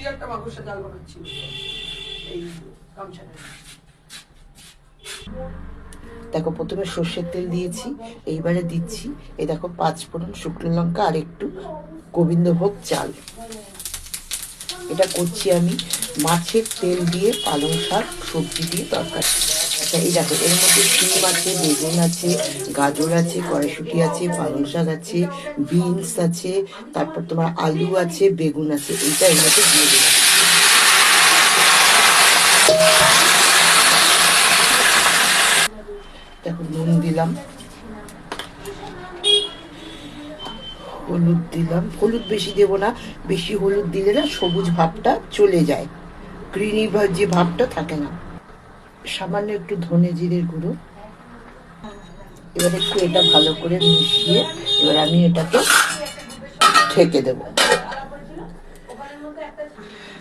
তুই একটা বানাচ্ছিস এই দেখো, প্রথমে সর্ষের তেল দিয়েছি, এইবারে দিচ্ছি। এই দেখো, পাঁচ ফোড়ন শুকনো লঙ্কা আর একটু গোবিন্দভোগ চাল। এটা করছি আমি মাছের তেল দিয়ে পালং শাক, সবজি দিয়ে তরকারি। আচ্ছা এই দেখো এর মধ্যে শিম আছে, বেগুন আছে, গাজর আছে, কড়াইশুটি আছে, পালং শাক আছে, বিনস আছে, তারপর তোমার আলু আছে, বেগুন আছে, এইটা এর মধ্যে দিয়ে দিলাম দেখো, নুন দিলাম, হলুদ দিলাম, হলুদ বেশি দেবো না, বেশি হলুদ দিলে না সবুজ ভাবটা চলে যায়, গ্রিনি যে ভাবটা থাকে না। সামান্য একটু ধনে জিরের গুঁড়ো। এবার একটু এটা ভালো করে মিশিয়ে এবার আমি এটাকে ঠেকে দেবো।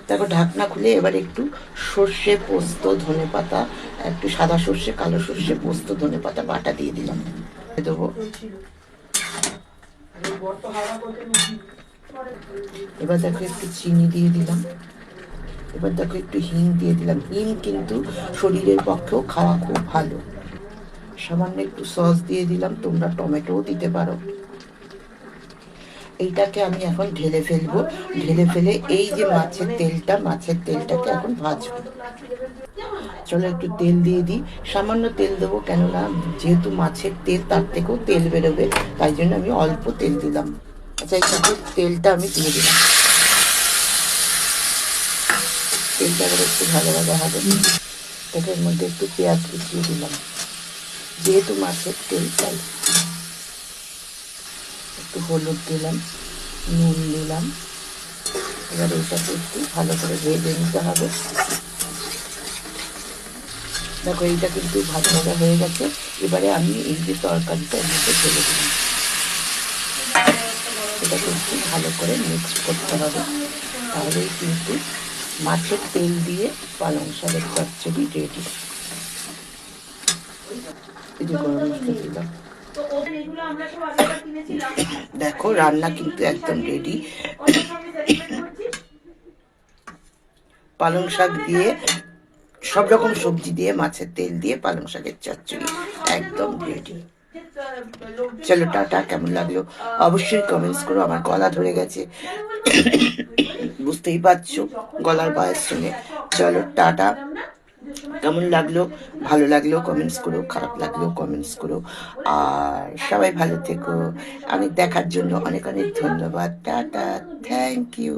তারপর ঢাকনা খুলে এবার একটু সর্ষে পোস্ত, ধনে পাতা, একটু সাদা সর্ষে, কালো সর্ষে পোস্ত, ধনে পাতা বাটা দিয়ে দিলাম। দেবো। এবার দেখো একটু চিনি দিয়ে দিলাম। এবার দেখো একটু হিং দিয়ে দিলাম। হিং কিন্তু শরীরের পক্ষেও খাওয়া খুব ভালো। সামান্য একটু সস দিয়ে দিলাম, তোমরা টমেটোও দিতে পারো। এইটাকে আমি এখন ঢেলে ফেলব। ঢেলে ফেলে এই যে মাছের তেলটা, মাছের তেলটাকে এখন ভাজবো। চলো একটু তেল দিয়ে দিই। সামান্য তেল দেবো, কেননা যেহেতু মাছের তেল, তার থেকেও তেল বেরোবে। তাই জন্য আমি অল্প তেল দিলাম। আচ্ছা এইটাকে তেলটা আমি দিয়ে দিলাম। তেলটা এবার একটু ভালোভাবে হবে। এর মধ্যে একটু পেঁয়াজ কুচিয়ে দিলাম। যেহেতু মাছের তেল চাই একটু হলুদ দিলাম নুন দিলাম। এবার এটাকে একটু ভালো করে ভেজে নিতে হবে। দেখো এইটা কিন্তু ভাজা ভাজা হয়ে গেছে। এবারে আমি এই যে তরকারিটা এর মধ্যে ঢেলে দিলাম। এটাকে একটু ভালো করে মিক্স করতে হবে। তাহলেই কিন্তু মাছের তেল দিয়ে পালং শাকের চচ্চড়ি রেডি। দেখো রান্না কিন্তু একদম রেডি পালং শাক দিয়ে সব রকম সবজি দিয়ে মাছের তেল দিয়ে পালং শাকের চচ্চড়ি একদম রেডি চলো টাটা কেমন লাগল? অবশ্যই কমেন্টস করো আমার গলা ধরে গেছে। বুঝতেই পারছ গলার বয়স শুনে। চলো, টাটা। কেমন লাগল? ভালো লাগল? কমেন্টস করো, খারাপ লাগল? কমেন্টস করো। আর সবাই ভালো থেকো। আমি দেখার জন্য অনেক অনেক ধন্যবাদ। Tata thank you